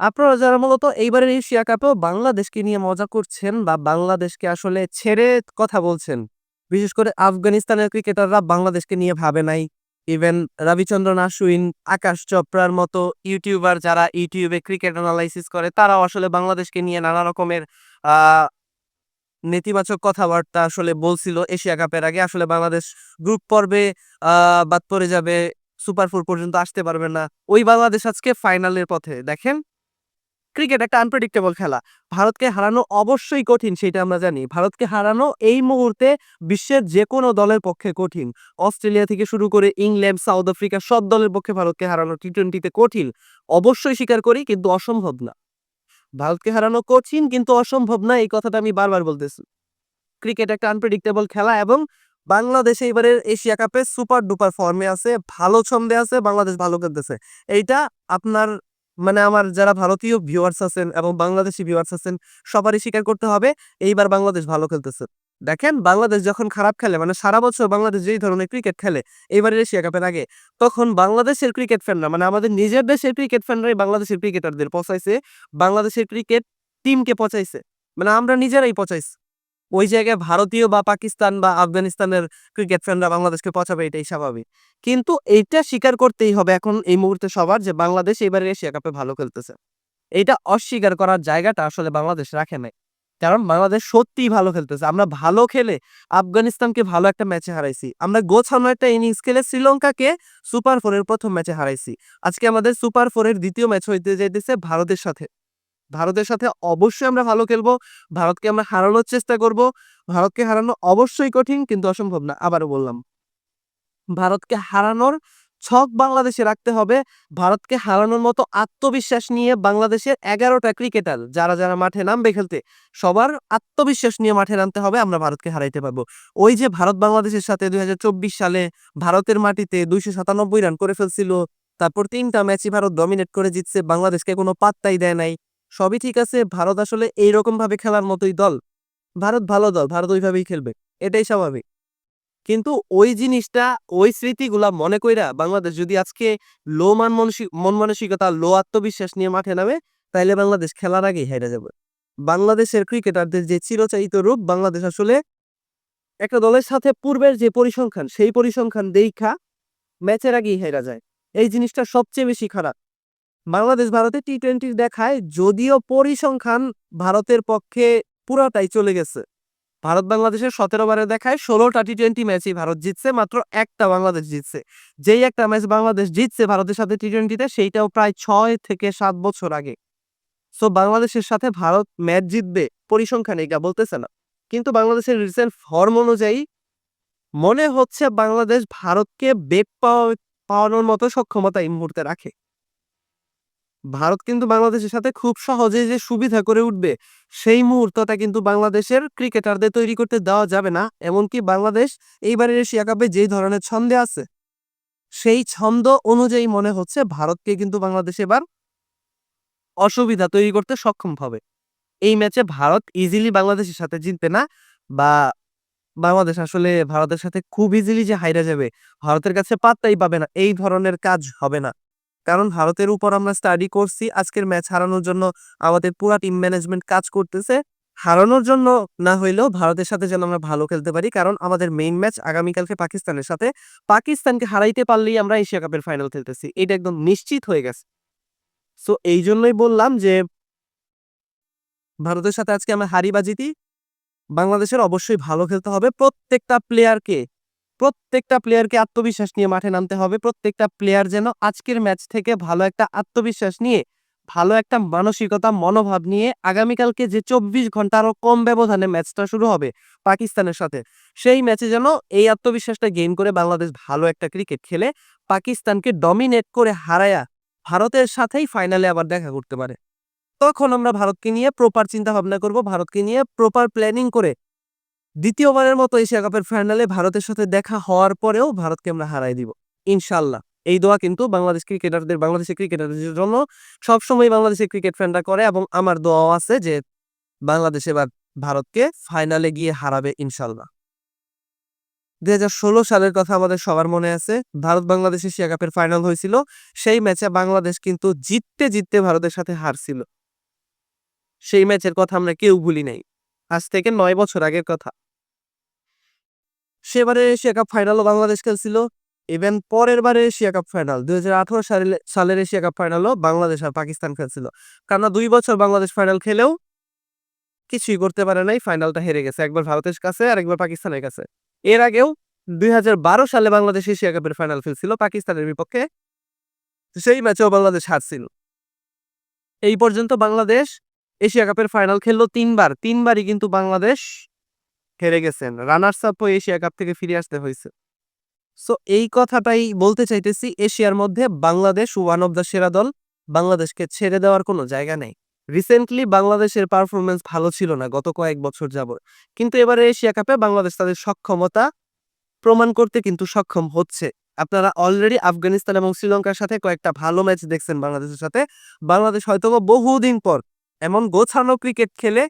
আপনারা যারা মূলত এইবারের এশিয়া কাপেও বাংলাদেশকে নিয়ে মজা করছেন বা বাংলাদেশকে আসলে ছেড়ে কথা বলছেন, বিশেষ করে আফগানিস্তানের ক্রিকেটাররা বাংলাদেশকে নিয়ে ভাবে নাই। ইভেন রবিচন্দ্রন আশ্বিন, আকাশ চোপড়ার মতো ইউটিউবার যারা ইউটিউবে ক্রিকেট অ্যানালাইসিস করে, তারাও আসলে বাংলাদেশকে নিয়ে নানা রকমের নেতিবাচক কথাবার্তা আসলে বলছিল এশিয়া কাপের আগে। আসলে বাংলাদেশ গ্রুপ পর্বে বাদ পড়ে যাবে, সুপার ফোর পর্যন্ত আসতে পারবে না। ওই বাংলাদেশ আজকে ফাইনালের পথে। দেখেন ক্রিকেট একটা আনপ্রেডিক্টেবল খেলা। ভারতকে হারানো অবশ্যই কঠিন, সেটা আমরা জানি। ভারতকে হারানো এই মুহূর্তে বিশ্বের যে কোনো দলের পক্ষে কঠিন। অস্ট্রেলিয়া থেকে শুরু করে ইংল্যান্ড, সাউথ আফ্রিকা সব দলের পক্ষে ভারতকে হারানো টি টোয়েন্টিতে কঠিন। অবশ্যই স্বীকার করি, কিন্তু অসম্ভব না। ভারতকে হারানো কঠিন, কিন্তু অসম্ভব না, এই কথাটা আমি বারবার বলতেছি। ক্রিকেট একটা আনপ্রেডিক্টেবল খেলা এবং বাংলাদেশে এবারের এশিয়া কাপে সুপার ডুপার ফর্মে আছে, ভালো ছন্দে আছে, বাংলাদেশ ভালো খেলতেছে। এইটা আপনার মানে আমার যারা ভারতীয় ভিউয়ার্স আছেন এবং বাংলাদেশি ভিউয়ার্স আছেন, সবারই স্বীকার করতে হবে, এইবার বাংলাদেশ ভালো খেলতেছে। দেখেন, বাংলাদেশ যখন খারাপ খেলে মানে সারা বছর বাংলাদেশ যেই ধরনের ক্রিকেট খেলে এবারের এশিয়া কাপের আগে, তখন বাংলাদেশের ক্রিকেট ফ্যানরা মানে আমাদের নিজের দেশের ক্রিকেট ফ্যানরাই বাংলাদেশের ক্রিকেটারদের পচাইছে, বাংলাদেশের ক্রিকেট টিমকে পচাইছে মানে আমরা নিজেরাই পচাইছি। ওই জায়গায় ভারতীয় বা পাকিস্তান বা আফগানিস্তানের ক্রিকেট ফ্যানরা বাংলাদেশকে পচাবে এটাই স্বাভাবিক। কিন্তু এইটা স্বীকার করতেই হবে এখন এই মুহূর্তে সবার যে বাংলাদেশ এবারে এশিয়া কাপে ভালো খেলতেছে। এটা অস্বীকার করার জায়গাটা আসলে বাংলাদেশ রাখে নাই। কারণ বাংলাদেশ সত্যিই ভালো খেলতেছে। আমরা ভালো খেলে আফগানিস্তানকে ভালো একটা ম্যাচে হারাইছি। আমরা গোছানো একটা ইনিংস খেলে শ্রীলঙ্কাকে সুপার ফোরের প্রথম ম্যাচে হারাইছি। আজকে আমাদের সুপার ফোরের দ্বিতীয় ম্যাচ হইতে যাইতেছে ভারতের সাথে। ভারতের সাথে অবশ্যই আমরা ভালো খেলব। ভারতকে আমরা হারানোর চেষ্টা করব। ভারতকে হারানো অবশ্যই কঠিন, কিন্তু অসম্ভব না। আবারও বললাম। ভারতকে হারানোর ছক বাংলাদেশে রাখতে হবে। ভারতকে হারানোর মতো আত্মবিশ্বাস নিয়ে বাংলাদেশের এগারোটা ক্রিকেটার, যারা যারা মাঠে নামবে খেলতে, সবার আত্মবিশ্বাস নিয়ে মাঠে নামতে হবে, আমরা ভারতকে হারাইতে পারব। ওই যে ভারত বাংলাদেশের সাথে দুই হাজার চব্বিশ সালে ভারতের মাটিতে দুইশো সাতানব্বই রান করে ফেলছিল, তারপর তিনটা ম্যাচই ভারত ডমিনেট করে জিতছে, বাংলাদেশকে কোনো পাত্তাই দেয় নাই। সবই ঠিক আছে, ভারত আসলে এইরকম ভাবে খেলার মতোই দল। ভারত ভালো দল, ভারত ওইভাবেই খেলবে, এটাই স্বাভাবিক। কিন্তু ওই জিনিসটা, ওই স্মৃতিগুলা মনে কইরা বাংলাদেশ যদি আজকে লো মান মন মানসিকতা, লো আত্মবিশ্বাস নিয়ে মাঠে নামে, তাইলে বাংলাদেশ খেলার আগেই হেরে যাবে। বাংলাদেশের ক্রিকেটারদের যে চিরচারিত রূপ, বাংলাদেশ আসলে একটা দলের সাথে পূর্বের যে পরিসংখ্যান, সেই পরিসংখ্যান দেখা ম্যাচের আগেই হেরা যায়। এই জিনিসটা সবচেয়ে বেশি খারাপ। বাংলাদেশ ভারতে টি টোয়েন্টি দেখায় যদিও পরিসংখ্যান ভারতের পক্ষে পুরাটাই চলে গেছে। ভারত বাংলাদেশের সতেরো বারে দেখায় ষোলোটা টি টোয়েন্টি ম্যাচই ভারত জিতছে, মাত্র একটা বাংলাদেশ জিতছে। যেই একটা ম্যাচ বাংলাদেশ জিতছে ভারতের সাথে টি টোয়েন্টিতে সেইটাও প্রায় ছয় থেকে সাত বছর আগে। সো বাংলাদেশের সাথে ভারত ম্যাচ জিতবে, পরিসংখ্যান এটা বলতেছে না। কিন্তু বাংলাদেশের রিসেন্ট ফর্ম অনুযায়ী, মনে হচ্ছে বাংলাদেশ ভারতকে বেগ পাওয়া, পাওয়ানোর মতো সক্ষমতা এই মুহূর্তে রাখে। ভারত কিন্তু বাংলাদেশের সাথে খুব সহজে যে সুবিধা করে উঠবে, সেই মুহূর্তটা কিন্তু বাংলাদেশের ক্রিকেটারদের তৈরি করতে দেওয়া যাবে না। এমনকি বাংলাদেশ এইবারের এশিয়া কাপে যেই ধরনের ছন্দে আছে, সেই ছন্দ অনুযায়ী মনে হচ্ছে ভারতকে কিন্তু বাংলাদেশ এবার অসুবিধা তৈরি করতে সক্ষম হবে। এই ম্যাচে ভারত ইজিলি বাংলাদেশের সাথে জিতবে না বা বাংলাদেশ আসলে ভারতের সাথে খুব ইজিলি যে হাইরা যাবে, ভারতের কাছে পাত্তাই পাবে না, এই ধরনের কাজ হবে না। কারণ ভারতের উপর আমরা স্টাডি করছি, আজকের ম্যাচ হারানোর জন্য আমাদের পুরো টিম ম্যানেজমেন্ট কাজ করতেছে। হারানোর জন্য না হইলেও ভারতের সাথে যেন আমরা ভালো খেলতে পারি, কারণ আমাদের মেইন ম্যাচ আগামীকালকে পাকিস্তানের সাথে। পাকিস্তানকে হারাইতে পারলেই আমরা এশিয়া কাপের ফাইনাল খেলতেছি, এটা একদম নিশ্চিত হয়ে গেছে। সো এই জন্যই বললাম যে, ভারতের সাথে আজকে আমরা হারি বাজিতি বাংলাদেশের অবশ্যই ভালো খেলতে হবে প্রত্যেকটা প্লেয়ারকে প্রত্যেকটা প্লেয়ারকে আত্মবিশ্বাস নিয়ে মাঠে নামতে হবে। প্রত্যেকটা প্লেয়ার যেন আজকের ম্যাচ থেকে ভালো একটা আত্মবিশ্বাস নিয়ে, ভালো একটা মানসিকতা, মনোভাব নিয়ে আগামীকালকে যে চব্বিশ ঘণ্টা আরও কম ব্যবধানে ম্যাচটা শুরু হবে পাকিস্তানের সাথে, সেই ম্যাচে যেন এই আত্মবিশ্বাসটা গেইন করে বাংলাদেশ ভালো একটা ক্রিকেট খেলে, পাকিস্তানকে ডমিনেট করে হারায়া ভারতের সাথেই ফাইনালে আবার দেখা করতে পারে। তখন আমরা ভারতকে নিয়ে প্রপার চিন্তা ভাবনা করব, ভারতকে নিয়ে প্রপার প্ল্যানিং করে দ্বিতীয়বারের মতো এশিয়া কাপের ফাইনালে ভারতের সাথে দেখা হওয়ার পরেও ভারতকে আমরা হারাই দিব। ইনশাল্লাহ এই দোয়া কিন্তু বাংলাদেশ ক্রিকেটারদের, বাংলাদেশের ক্রিকেটারদের জন্য সবসময় বাংলাদেশের ক্রিকেট ফ্যানরা করে এবং আমার দোয়াও আছে যে বাংলাদেশ এবার ভারতকে ফাইনালে গিয়ে হারাবে ইনশাল্লাহ দুই হাজার ষোলো সালের কথা আমাদের সবার মনে আছে। ভারত বাংলাদেশ এশিয়া কাপের ফাইনাল হয়েছিল। সেই ম্যাচে বাংলাদেশ কিন্তু জিততে জিততে ভারতের সাথে হারছিল। সেই ম্যাচের কথা আমরা কেউ ভুলি নাই। আজ থেকে নয় বছর আগের কথা। সেবারে এশিয়া কাপ ফাইনালও বাংলাদেশ খেলছিল। ইভেন পরের বারে এশিয়া কাপ ফাইনাল দুই হাজার আঠারো সালে, সালের এশিয়া কাপ ফাইনালও বাংলাদেশ আর পাকিস্তান খেলছিল। কারণ দুই বছর বাংলাদেশ ফাইনাল খেলেও কিছুই করতে পারে নাই ফাইনালটা হেরে গেছে। একবার ভারতের কাছে আর একবার পাকিস্তানের কাছে। এর আগেও দুই হাজার বারো সালে বাংলাদেশ এশিয়া কাপের ফাইনাল খেলছিল, পাকিস্তানের বিপক্ষে। সেই ম্যাচেও বাংলাদেশ হারছিল। এই পর্যন্ত বাংলাদেশ এশিয়া কাপের ফাইনাল খেললো তিনবার। তিনবারই কিন্তু বাংলাদেশ হেরে গেছেন। রানার্স আপ এশিয়া কাপ থেকে ফিরে আসতে হয়েছে। সো এই কথাটাই বলতে চাইতেছি, এশিয়ার মধ্যে বাংলাদেশ ওয়ান অফ দ্য সেরা দল। বাংলাদেশকে ছেড়ে দেওয়ার কোনো জায়গা নেই। রিসেন্টলি বাংলাদেশের পারফরমেন্স ভালো ছিল না, গত কয়েক বছর যাবত কিন্তু এবারে এশিয়া কাপে বাংলাদেশ তাদের সক্ষমতা প্রমাণ করতে কিন্তু সক্ষম হচ্ছে। আপনারা অলরেডি আফগানিস্তান এবং শ্রীলঙ্কার সাথে কয়েকটা ভালো ম্যাচ দেখছেন বাংলাদেশের সাথে। বাংলাদেশ হয়তো বহুদিন পর এমন গোছানো ক্রিকেট খেলে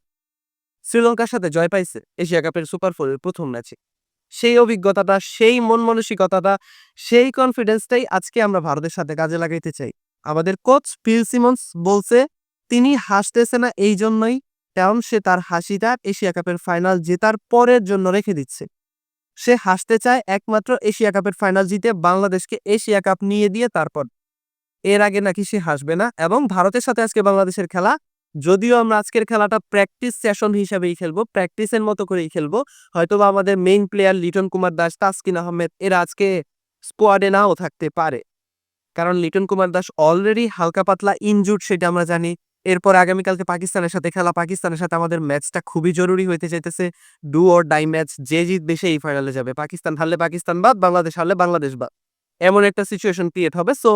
শ্রীলঙ্কার সাথে জয় পাইছে এশিয়া কাপের সুপার ফোরের প্রথম ম্যাচে। সেই অভিজ্ঞতাটা, সেই মন মানসিকতাটা, সেই কনফিডেন্সটাই আজকে আমরা ভারতের সাথে কাজে লাগাইতে চাই। আমাদের কোচ ফিল সিমন্স বলছে, তিনি হাসতেছে না এই জন্যই কারণ সে তার হাসিটা এশিয়া কাপের ফাইনাল জেতার পরের জন্য রেখে দিচ্ছে। সে হাসতে চায় একমাত্র এশিয়া কাপের ফাইনাল জিতে বাংলাদেশকে এশিয়া কাপ নিয়ে দিয়ে তারপর। এর আগে নাকি সে হাসবে না এবং ভারতের সাথে আজকে বাংলাদেশের খেলা যদিও আমরা আজকের খেলাটা প্র্যাকটিস সেশন হিসাবেই খেলব প্র্যাকটিসের মতো করেই খেলব। হয়তোবা আমাদের মেইন প্লেয়ার লিটন কুমার দাস, তাসকিন আহমেদ, এরা আজকে স্কোয়াডে নাও থাকতে পারে। কারণ লিটন কুমার দাস অলরেডি হালকা পাতলা ইনজুড সেটা আমরা জানি। এরপর আগামীকালকে পাকিস্তানের সাথে খেলা, পাকিস্তানের সাথে আমাদের ম্যাচটা খুবই জরুরি হইতে চাইতেছে। ডু অর ডাই ম্যাচ যে জিতবে সেই ফাইনালে যাবে। পাকিস্তান হারলে পাকিস্তান বাদ, বাংলাদেশ হারলে বাংলাদেশ বাদ। এমন একটা সিচুয়েশন ক্রিয়েট হবে। সো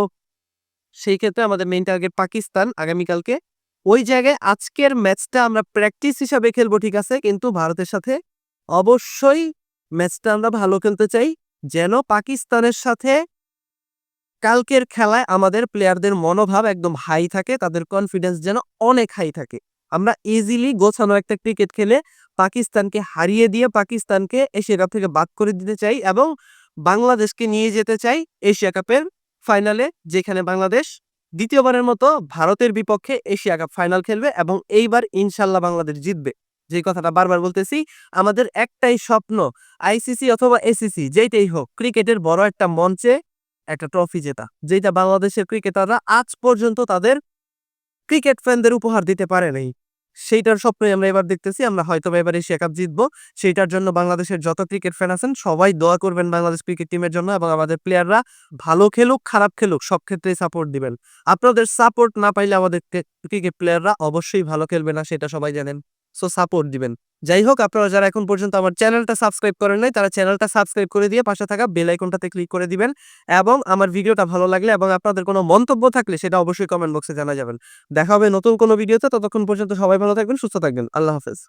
সেই ক্ষেত্রে আমাদের মেইন টার্গেট পাকিস্তান। আগামীকালকে ওই জায়গায় আজকের ম্যাচটা আমরা প্র্যাকটিস হিসাবে খেলব, ঠিক আছে? কিন্তু ভারতের সাথে অবশ্যই ম্যাচটা আমরা ভালো খেলতে চাই, যেন পাকিস্তানের সাথে কালকের খেলায় আমাদের প্লেয়ারদের মনোভাব একদম হাই থাকে, তাদের কনফিডেন্স যেন অনেক হাই থাকে। আমরা ইজিলি গোছানো একটা ক্রিকেট খেলে পাকিস্তানকে হারিয়ে দিয়ে পাকিস্তানকে এশিয়া কাপ থেকে বাদ করে দিতে চাই এবং বাংলাদেশকে নিয়ে যেতে চাই এশিয়া কাপের ফাইনালে যেখানে বাংলাদেশ দ্বিতীয়বারের মতো ভারতের বিপক্ষে এশিয়া কাপ ফাইনাল খেলবে এবং এইবার ইনশাল্লাহ বাংলাদেশ জিতবে। যে কথাটা বারবার বলতেছি, আমাদের একটাই স্বপ্ন আইসিসি অথবা এসিসি যেইটাই হোক, ক্রিকেটের বড় একটা মঞ্চে একটা ট্রফি জেতা যেটা বাংলাদেশের ক্রিকেটাররা আজ পর্যন্ত তাদের ক্রিকেট ফ্যানদের উপহার দিতে পারে নাই। সেইটার স্বপ্নই আমরা এবার দেখতেছি। আমরা হয়তো এবার এশিয়া কাপ জিতবো। সেইটার জন্য বাংলাদেশের যত ক্রিকেট ফ্যান আছেন, সবাই দোয়া করবেন বাংলাদেশ ক্রিকেট টিমের জন্য এবং আমাদের প্লেয়াররা ভালো খেলুক, খারাপ খেলুক, সব ক্ষেত্রেই সাপোর্ট দিবেন। আপনাদের সাপোর্ট না পাইলে আমাদের ক্রিকেট প্লেয়াররা অবশ্যই ভালো খেলবে না, সেটা সবাই জানেন। সো সাপোর্ট দিবেন। যাই হোক আপনারা যারা এখন পর্যন্ত আমার চ্যানেলটা সাবস্ক্রাইব করেন নাই, তারা চ্যানেলটা সাবস্ক্রাইব করে দিয়ে পাশে থাকা বেল আইকনটাতে ক্লিক করে দিবেন এবং আমার ভিডিওটা ভালো লাগলে এবং আপনাদের কোনো মন্তব্য থাকলে সেটা অবশ্যই কমেন্ট বক্সে জানা যাবেন। দেখা হবে নতুন কোনো ভিডিওতে ততক্ষণ পর্যন্ত সবাই ভালো থাকবেন, সুস্থ থাকবেন। আল্লাহ হাফেজ।